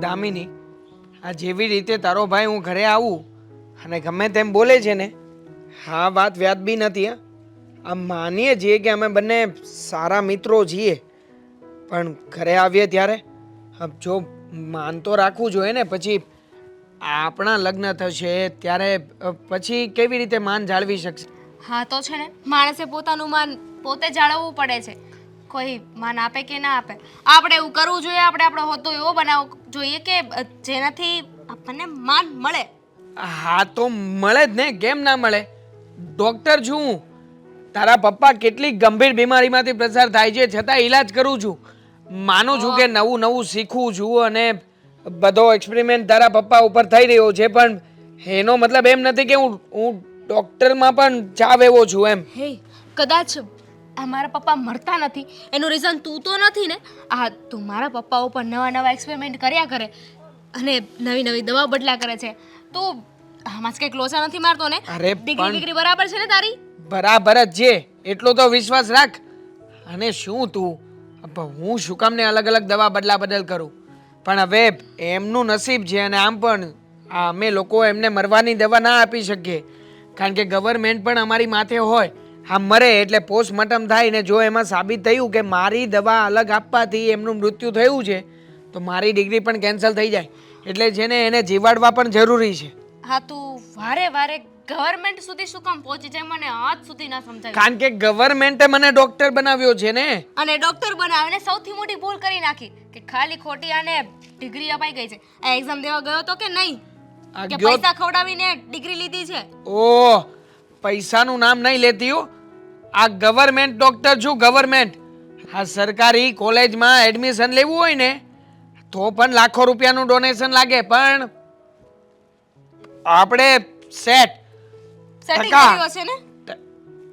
દામિની, આ જેવી રીતે તારો ભાઈ હું ઘરે આવું અને ગમે તેમ બોલે છે ને, હા, વાત વ્યાજબી નથી આ માનીએ છીએ કે અમે બંને સારા મિત્રો છીએ, પણ ઘરે આવીએ ત્યારે જો માન તો રાખવું જોઈએ ને, પછી આપણા લગ્ન થશે ત્યારે પછી કેવી રીતે માન જાળવી શકશે? હા, તો છે ને, માણસે પોતાનું માન પોતે જાળવવું પડે છે. કોઈ માન આપે કે ના આપે. આપણે એવું કરવું જોઈએ આપણે આપણો હોતો એવો બનાવવો જોઈએ કે જેનાથી આપણને માન મળે. હા તો મળે જ ને કેમ ના મળે? ડોક્ટર છું હું. તારા પપ્પા કેટલી ગંભીર બીમારીમાંથી પ્રસાર થાય છે છતાં ઈલાજ કરું છું. માનું છું કે નવું નવું શીખું છું અને બધો એક્સપેરિમેન્ટ તારા પપ્પા ઉપર થઈ રહ્યો છે પણ એનો મતલબ એમ નથી કે હું હું ડોક્ટરમાં પણ ચાવ એવો છું એમ. હે કદાચ આ મારા પપ્પા મરતા નથી. એનું રીઝન તું તો નથી ને? આ તું મારા પપ્પા ઉપર નવા નવા એક્સપેરિમેન્ટ કર્યા કરે અને નવી નવી દવા બદલા કરે છે. તું આમાં જ કંઈક લોચા નથી મારતો ને? અરે ડિગ્રી પણ ડિગ્રી બરાબર છે ને તારી? બરાબર જ છે. એટલો તો વિશ્વાસ રાખ. અને શું તું? હું શું કામને અલગ અલગ દવા બદલા બદલ કરું? પણ હવે એમનું નસીબ છે અને આમ પણ અમે લોકો એમને મરવાની દવા ના આપી શકીએ. કારણ કે ગવર્મેન્ટ પણ અમારી માથે હોય. આ મરે એટલે પોસ્ટમોર્ટમ થાય ને જો એમાં સાબિત થયું કે મારી દવા અલગ આપવાથી એમનું મૃત્યુ થયું છે તો મારી ડિગ્રી પણ કેન્સલ થઈ જાય. એટલે છે ને એને જીવાડવા પણ જરૂરી છે. હા તું વારે વારે ગવર્મેન્ટ સુધી શું કામ પહોંચી જાય? મને આજ સુધી ના સમજાય. કારણ કે ગવર્મેન્ટે મને ડોક્ટર બનાવ્યો છે ને. અને ડોક્ટર બનાવીને સૌથી મોટી ભૂલ કરી નાખી કે ખાલી ખોટી આને ડિગ્રી અપાઈ ગઈ છે. આ એક્ઝામ દેવા ગયો તો કે નહીં? કે પૈસા ખવડાવીને ડિગ્રી લીધી છે? ઓ પૈસાનું નામ નહીં લેતી હો. આ ગવર્મેન્ટ ડોક્ટર છું ગવર્મેન્ટ આ સરકારી કોલેજમાં એડમિશન લેવું હોય ને તો પણ લાખો રૂપિયાનું ડોનેશન લાગે પણ આપણે સેટ સેટિંગ ટકા.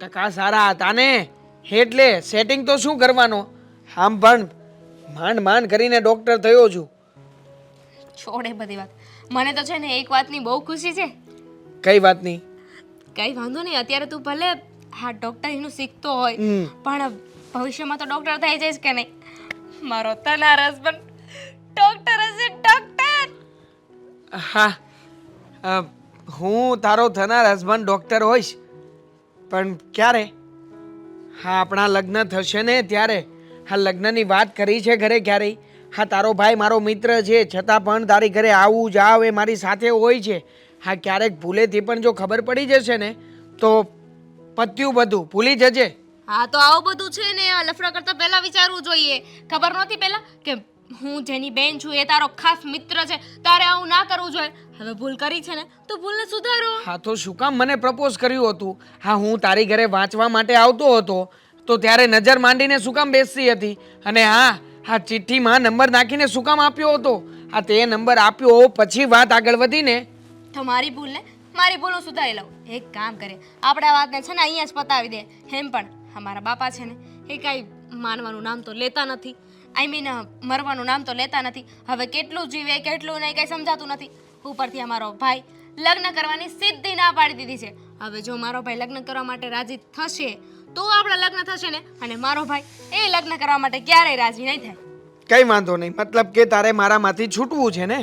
ટકા સારા હતા ને. એટલે સેટિંગ તો શું કરવાનો? આમ પણ માંડ માંડ કરીને ડોક્ટર થયો છું. છોડે બધી વાત. મને તો છે ને એક વાતની બહુ ખુશી છે. કઈ વાતની? કઈ વાંધો નહીં અત્યારે તું ભલે હા ડોક્ટરીનું શીખતો હોય પણ ભવિષ્યમાં તો ડોક્ટર થઈ જઈશ કે નહીં? મારો તનાર હસબન્ડ ડોક્ટર હશે ડોક્ટર હા હું તારો થનાર હસબન્ડ ડોક્ટર હોઈશ. પણ ક્યારે? હા આપણા લગ્ન થશે ને ત્યારે. હા લગ્નની વાત કરી છે ઘરે ક્યારેય? હા તારો ભાઈ મારો મિત્ર છે છતાં પણ તારી ઘરે આવું જાવ એ મારી સાથે હોય છે. હા ક્યારેક ભૂલેથી પણ જો ખબર પડી જશે ને તો પત્યું બધું. ભૂલી જજે. હા તો આવું બધું છે ને આ લફડા કરતા પહેલા વિચારવું જોઈએ. ખબર નહોતી પહેલા કે હું જેની બેન છું એ તારો ખાસ મિત્ર છે તારે આવું ના કરવું જોઈએ. હવે ભૂલ કરી છે ને તો ભૂલને સુધારો. હા તો શું કામ મને પ્રપોઝ કર્યું હતું? હા હું તારી ઘરે વાંચવા માટે આવતો હતો તો ત્યારે નજર માંડીને શું કામ બેસતી હતી? અને હા હા ચિઠ્ઠીમાં નંબર નાખીને શું કામ આપ્યો હતો? હા તે નંબર આપ્યો પછી વાત આગળ વધીને. તો મારી ભૂલ ને મારી ભૂલ સુધારી લઉં. એક કામ કરે, આપણે વાતને છે ને અહીંયા જ પતાવી દે. એમ પણ અમારા બાપા છે ને, એ કાંઈ માનવાનું નામ તો લેતા નથી. આઈ મીન મરવાનું નામ તો લેતા નથી. હવે કેટલું જીવે, કેટલું નહીં કંઈ સમજાતું નથી. ઉપરથી અમારો ભાઈ લગ્ન કરવાની સિદ્ધિ ના પાડી દીધી છે. હવે જો મારો ભાઈ લગ્ન કરવા માટે રાજી થશે, તો આપણા લગ્ન થશે ને? અને મારો ભાઈ એ લગ્ન કરવા માટે ક્યારેય રાજી નહીં થાય. કઈ વાંધો નહીં. મતલબ કે તારે મારામાંથી છૂટવું છે ને?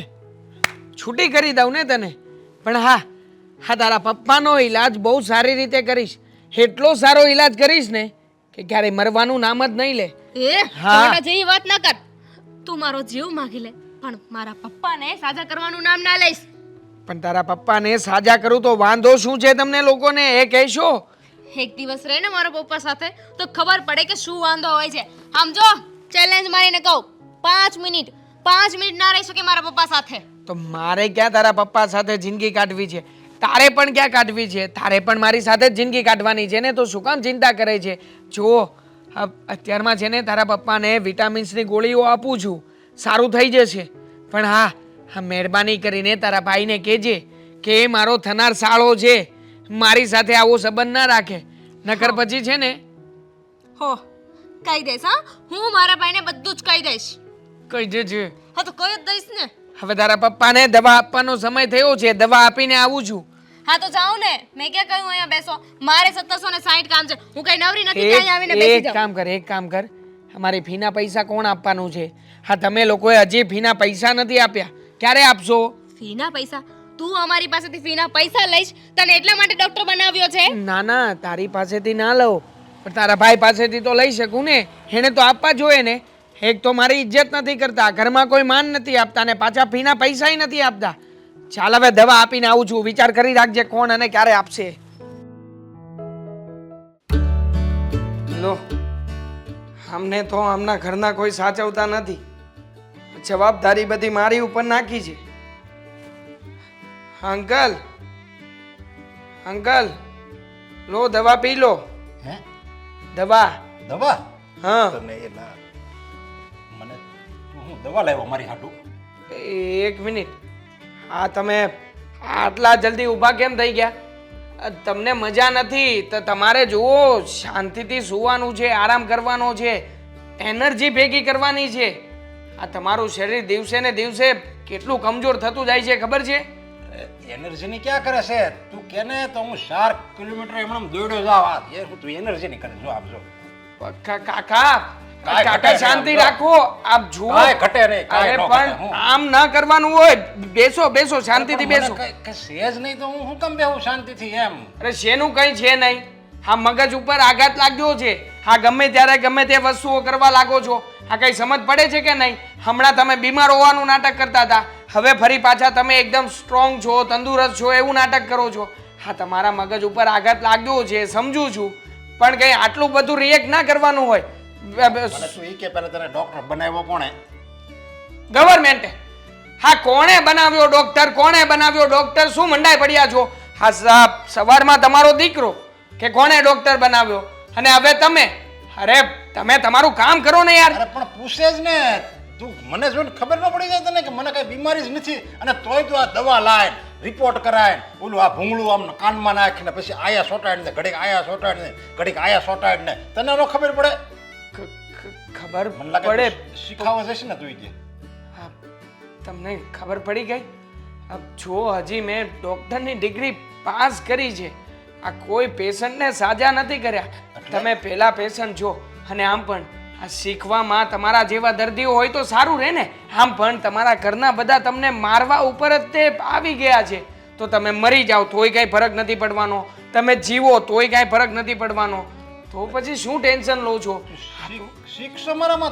છૂટી કરી દઉં ને તને? પણ હા હા તારા પપ્પાનો ઈલાજ બહુ સારી રીતે કરીશ. એટલો સારો ઈલાજ કરીશ ને કે ક્યારેય મરવાનું નામ જ નહીં લે. એ હા. જેવી વાત ન કર. તું મારો જીવ માગી લે પણ મારા પપ્પાને સાજા કરવાનું નામ ના લઈશ. પણ તારા પપ્પાને સાજા કરું તો વાંધો શું છે તમને લોકોને એ કહેશો? એક દિવસ રહે ને મારા પપ્પા સાથે તો ખબર પડે કે શું વાંધો હોય છે. આમ જો ચેલેન્જ મારીને કહું પાંચ મિનિટ પાંચ મિનિટ ના રહી શકે મારા પપ્પા સાથે. તો મારે ક્યાં તારા પપ્પા સાથે જિંદગી કાઢવી છે? તારે પણ ક્યાં કાઢવી છે? તારે પણ મારી સાથે જ જિંદગી કાઢવાની છે ને? તો શું કામ ચિંતા કરે છે? જો અત્યારમાં છે ને તારા પપ્પાને વિટામિન્સની ગોળીઓ આપું છું. સારું થઈ જશે. પણ હા હા મહેરબાની કરીને તારા ભાઈને કહેજે કે એ મારો થનાર સાળો છે. મારી સાથે આવો સંબંધ ના રાખે. નકર પછી છે ને હો કહી દઈશ હા? હું મારા ભાઈને બધું જ કહી દઈશ. કહી દેજે. હા તો કહી જ દઈશ ને. હવે તારા પપ્પાને દવા આપવાનો સમય થયો છે દવા આપીને આવું છું. હા તો જાઉં ને. મેં ક્યાં કહ્યું અહીંયા બેસો? મારે સત્તરસો ને સાઠ કામ છે. હું કઈ નવરી નથી કે આવીને બેસી એક જાઉં. કામ કર એક કામ કર. અમારી ફીના પૈસા કોણ આપવાનું છે? હા તમે લોકોએ હજી ફીના પૈસા નથી આપ્યા. ક્યારે આપશો? ફીના પૈસા? તું અમારી પાસેથી ફીના પૈસા લઈશ? તને એટલા માટે ડોક્ટર બનાવ્યો છે? ના ના તારી પાસેથી ના લઉં. પણ તારા ભાઈ પાસેથી તો લઈ શકું ને. એને તો આપવા જોઈએ ને. એક તો મારી ઇજ્જત નથી કરતા ઘરમાં કોઈ માન નથી આપતા ને પાછા ફીના પૈસાય નથી આપતા. ચાલ હવે દવા આપીને આવું છું વિચાર કરી રાખજે કોણ અને ક્યારે આપશે. લો અમને તો આમના ઘરના કોઈ સાચવતા નથી. જવાબદારી બધી મારી ઉપર નાખી છે. અંકલ અંકલ લો દવા પી લો. દવા. દવા? હા. તને એ ના મને તું હું દવા લાવ્યો મારી હાટુ? એક મિનિટ. હા તમે આટલા જલ્દી ઊભા કેમ થઈ ગયા? તમને મજા નથી તો તમારે જુઓ શાંતિથી સૂવાનું છે આરામ કરવાનો છે એનર્જી ભેગી કરવાની છે. આ તમારું શરીર દિવસે ને દિવસે કેટલું કમજોર થતું જાય છે ખબર છે? એનર્જીની ક્યાં કરે છે? તું કે ને તો હું ચાર કિલોમીટર એમણે દોડ્યો જાવ આ તું એનર્જીની કરે જો આપજો કાકા કાકા શાંતિ રાખો આપ જુઓ. ઘટે નહીં, અરે પણ આમ ના કરવાનું હોય બેસો બેસો શાંતિથી બેસો. સેજ નહીં તો હું હું કેમ બેહું શાંતિથી એમ? અરે શેનું કંઈ છે નહીં? હા મગજ ઉપર આઘાત લાગ્યો છે. હા ગમે ત્યારે ગમે તે વસ્તુઓ કરવા લાગો છો. આ કઈ સમજ પડે છે કે નહીં? હમણાં તમે બીમાર હોવાનું નાટક કરતા હતા. હવે ફરી પાછા તમે એકદમ સ્ટ્રોંગ છો તંદુરસ્ત છો એવું નાટક કરો છો. હા તમારા મગજ ઉપર આઘાત લાગ્યો છે સમજુ છું. પણ કંઈ આટલું બધું રિએક્ટ ના કરવાનું હોય. મને તું એ કે પહેલા તને ડોક્ટર બનાવ્યો કોણે? ગવર્મેન્ટે હા કોણે બનાવ્યો ડોક્ટર કોણે બનાવ્યો ડોક્ટર શું મંડાઈ પડ્યા છો? હા સવારમાં તમારો દીકરો કે કોણે ડોક્ટર બનાવ્યો? અને હવે તમે? અરે તમે તમારું કામ કરો ને યાર. અરે પણ પૂછે જ ને. તું મને જોઈને ખબર ન પડી જાય તને કે મને કઈ બીમારી જ નથી. અને તોય તું આ દવા લાય રિપોર્ટ કરાય. ઓલું આ ભૂંગળું આમ કાનમાં નાખીને પછી આયા સોટાડીને ઘડીક આયા સોટાડીને ઘડીક આયા સોટાડીને. તને ન ખબર પડે? ખબર પડે. શીખાવા જશે ને તું હા, તમને ખબર પડી ગઈ? અબ જો હજી મેં ડોક્ટરની ડિગ્રી પાસ કરી છે. આ કોઈ પેશન્ટને સાજા નથી કર્યા. તમે પહેલા પેશન્ટ જો. અને આમ પણ આ શીખવામાં તમારા જેવા દર્દીઓ હોય તો સારું રહે ને આમ પણ તમારા ઘરના બધા તમને મારવા ઉપર જ તે આવી ગયા છે. તો તમે મરી જાઓ તોય કાંઈ ફરક નથી પડવાનો. તમે જીવો તોય કાંઈ ફરક નથી પડવાનો. તો પછી શું ટેન્શન લો છો? શિક્ષ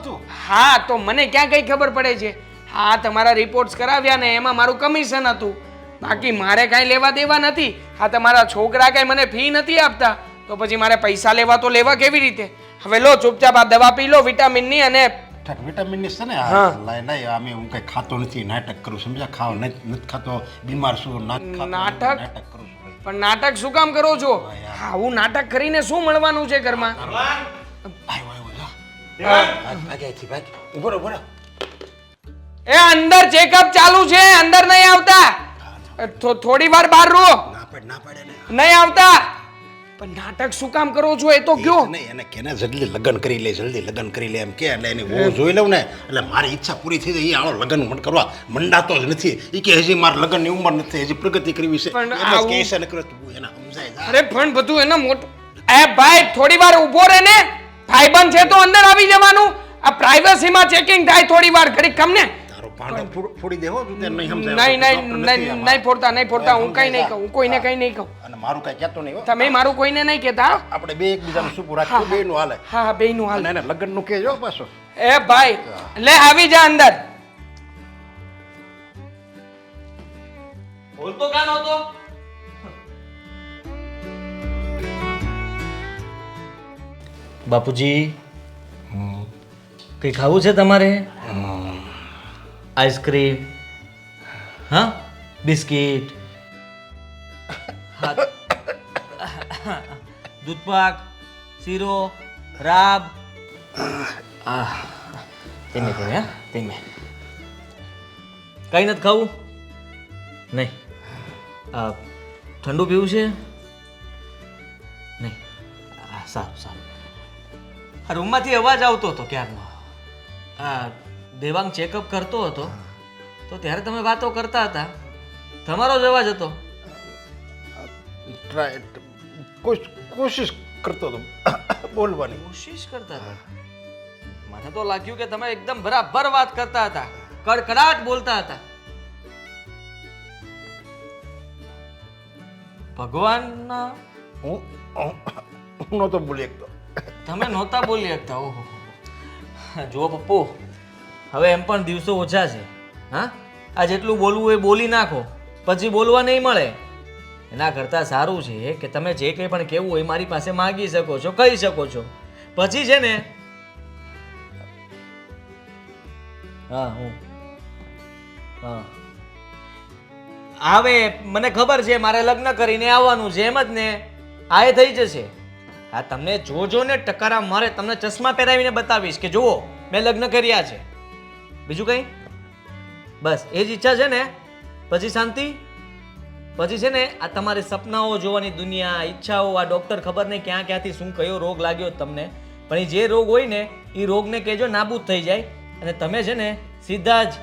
તું? હા તો મને ક્યાં કઈ ખબર પડે છે? હા તમારા રિપોર્ટ્સ કરાવ્યા ને એમાં મારું કમિશન હતું. બાકી મારે કાંઈ લેવા દેવા નથી. હા તમારા છોકરા કાંઈ મને ફી નથી આપતા. તો પછી મારે પૈસા લેવા તો લેવા કેવી રીતે? હવે લો ચૂપચાપ આ દવા પી લો વિટામિનની અને ઠક વિટામિનની છે ને? હા. લાય લાય આમે હું કઈ ખાતો નથી નાટક કરું સમજ્યા? ખાવ નથી નથી ખાતો બીમાર છું નાટક? નાટક કરું છું. પણ નાટક શું કામ કરો છો? આવું નાટક કરીને શું મળવાનું છે ઘરમાં? એ અંદર ચેકઅપ ચાલુ છે અંદર નહીં આવતા. થોડી વાર બહાર રો ના પાડ ના પાડે નહીં આવતા. પણ નાટક શું કામ કરો છો? એ તો કયો? નહીં એને કેને જલ્દી લગ્ન કરી લે જલ્દી લગ્ન કરી લે એમ કે એટલે એની વહુ જોઈ લઉં ને એટલે મારી ઈચ્છા પૂરી થઈ જાય એ આનો લગ્ન મન કરવા મંડાતો જ નથી. એ કે હજી મારા લગ્નની ઉંમર નથી હજી પ્રગતિ કરવી છે. પણ આ કહે છે ને કરે તું એને સમજાય જા. અરે પણ બધું એના મોટું એ ભાઈ થોડી વાર ઊભો રહે ને. ભાઈબંધ છે તો અંદર આવી જવાનું. આ પ્રાઇવસીમાં ચેકિંગ થાય થોડી વાર ઘડી કમને તારો ભાંડો ફોડ- દેવો તું તે નહીં સમજાય. નહીં નહીં નહીં નહીં ફોડતા નહીં ફોડતા હું કઈ નહીં કહું કોઈને કઈ નહીં કહું. અને મારું કઈ કહેતો નહીં તમે મારું કોઈને નહીં કહેતા? આપણે બે એકબીજાનું સુપુર રાખીએ બે નું હાલે. હા હા બેયનું હાલ. અને એને લગ્નનું કહેજો પાછો. એ ભાઈ લે આવી જા અંદર. બોલતો ક્યાં નહોતો બાપુજી કંઈ ખાવું છે તમારે? આઈસ્ક્રીમ હા બિસ્કિટ દૂધપાક શીરો રાબ ધીમે ધીમે હા ધીમે કંઈ નથી ખાવું નહીં ઠંડુ પીવું છે નહીં સારું સારું રૂમમાંથી અવાજ આવતો હતો ક્યારનો આ દેવાંગ ચેકઅપ કરતો હતો તો ત્યારે તમે વાતો કરતા હતા. તમારો જ અવાજ હતો. ટ્રાય કોશિશ કરતો હતો બોલવાની. કોશિશ કરતા હતા? મને તો લાગ્યું કે તમે એકદમ બરાબર વાત કરતા હતા કડકડાટ બોલતા હતા. ભગવાનના હું નહોતો બોલી શકતો. તમે નહોતા બોલી શકતા ઓહો. જો પપ્પુ હવે એમ પણ દિવસો ઓછા છે. હા? આ જેટલું બોલવું એ બોલી નાખો. પછી બોલવા નહીં મળે. એના કરતાં સારું છે કે તમે જે કંઈ પણ કહેવું હોય મારી પાસે માગી શકો છો, કહી શકો છો. પછી છે ને હા, હું. હા. આવે, મને ખબર છે, મારે લગ્ન કરીને આવવાનું છે, એમ જ ને. આ એ થઈ જશે. હા તમને જોજો ને ટકારા મારે તમને ચશ્મા પહેરાવીને બતાવીશ કે જુઓ, મેં લગ્ન કર્યા છે. બીજું કંઈ? બસ, એ જ ઈચ્છા છે ને? પછી શાંતિ? પછી છે ને, આ તમારે સપનાઓ જોવાની દુનિયા, ઈચ્છાઓ, આ ડૉક્ટર ખબર નહીં ક્યાં ક્યાંથી શું કયો રોગ લાગ્યો તમને. પણ એ જે રોગ હોય ને એ રોગને કહેજો નાબૂદ થઈ જાય. અને તમે છે ને, સીધા જ,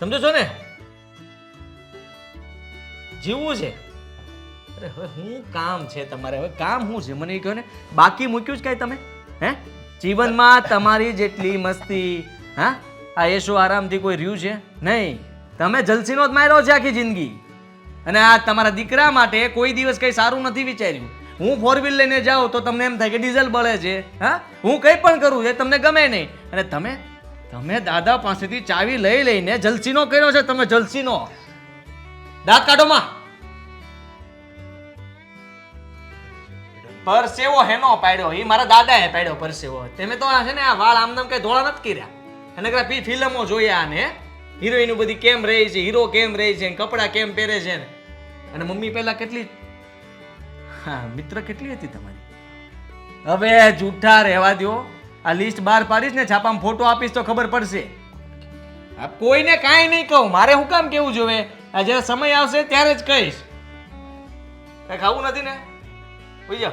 સમજો છો ને? જીવવું છે. અરે, હવે શું કામ છે તમારે? હવે કામ શું છે? મને એ કહો ને, બાકી મૂક્યું જ કાંઈ તમે? હે? જીવનમાં તમારી જેટલી મસ્તી, હા? આ એશો આરામથી કોઈ રહ્યું છે? નહીં. તમે જલસીનો જ માર્યો છે આખી જિંદગી. અને આ તમારા દીકરા માટે કોઈ દિવસ કંઈ સારું નથી વિચાર્યું. હું ફોર વ્હીલ લઈને જાઉં તો તમને એમ થાય કે ડીઝલ બળે છે. હા? હું કંઈ પણ કરું એ તમને ગમે નહીં. અને તમે તમે દાદા પાસેથી ચાવી લઈ લઈને જલસીનો કર્યો છે તમે જલસીનો. દાંત કાઢોમાં પરસેવો હેનો પાડ્યો. એ મારા દાદાએ પાડ્યો પરસેવો. તમે તો છે ને આ વાળ આમનામ કઈ ધોળા નથી કર્યા. અને પી ફિલ્મો જોયા ને હિરોઈન બધી કેમ રહે છે હીરો કેમ રહે છે, કપડાં કેમ પહેરે છે ને. અને મમ્મી પહેલા કેટલી હા, મિત્ર કેટલી હતી તમારી? હવે જૂઠા રહેવા દો આ લિસ્ટ બહાર પાડીશ ને, છાપામાં ફોટો આપીશ તો ખબર પડશે. આ કોઈને કાંઈ નહીં કહું. મારે હું કામ કેવું જોવે? આ જ્યારે સમય આવશે ત્યારે જ કહીશ. કાંઈ ખાવું નથી ને? ભાઈ જાઓ.